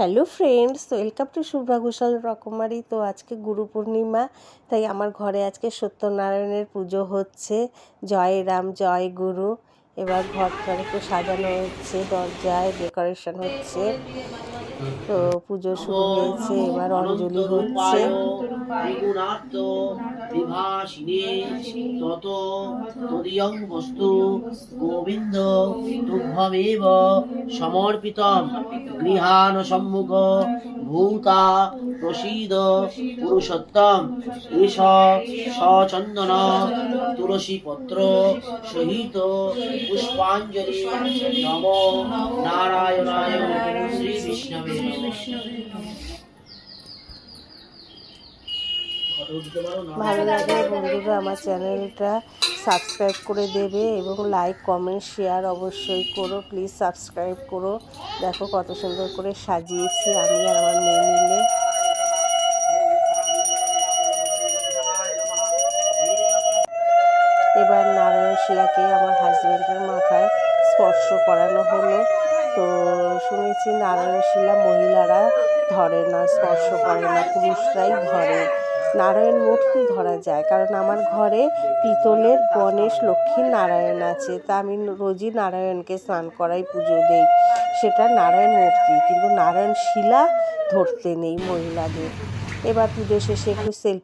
Hello friends, welcome to Shubhra Ghoshal রকমারি। তো আজকে গুরু পূর্ণিমা, তাই আমার ঘরে আজকে সত্যনারায়ণের পুজো হচ্ছে। জয় রাম, জয় গুরু। এবার ঘরটা একটু সাজানো হচ্ছে, দরজায় ডেকোরেশন হচ্ছে, তো পুজো শুরু হয়েছে, এবার অঞ্জলি হচ্ছে। গোবিন্দ গৃহান সম্মুখ ভূতা প্রসীদ পুরুষোত্তম। এষ সচন্দন তুলসী পত্র সহিত পুষ্পাঞ্জলি নম নারায়ণায়। শ্রী বিষ্ণবে ভালো লাগলে বন্ধুরা আমার চ্যানেলটা সাবস্ক্রাইব করে দেবে এবং লাইক, কমেন্ট, শেয়ার অবশ্যই করো। প্লিজ সাবস্ক্রাইব করো। দেখো কত সুন্দর করে সাজিয়েছি আমি আর আমার মেয়ে মিলে। এবার নারায়ণ শিলাকে আমার হাজব্যান্ডের মাথায় স্পর্শ করানো হলো। তো শুনেছি নারায়ণ শিলা মহিলারা ধরে না, স্পর্শ করে না, পুরুষরাই ধরে। নারায়ণ মূর্তি ধরা যায়? কারণ আমার ঘরে পিতলের গণেশ লক্ষ্মী নারায়ণ আছে। তা আমি রোজই নারায়ণকে স্নান করাই, পুজো দেই। সেটা নারায়ণ মূর্তি, কিন্তু নারায়ণ শিলা ধরতে নেই মহিলাদের। এবার পুজো শেষে একটু সেলফি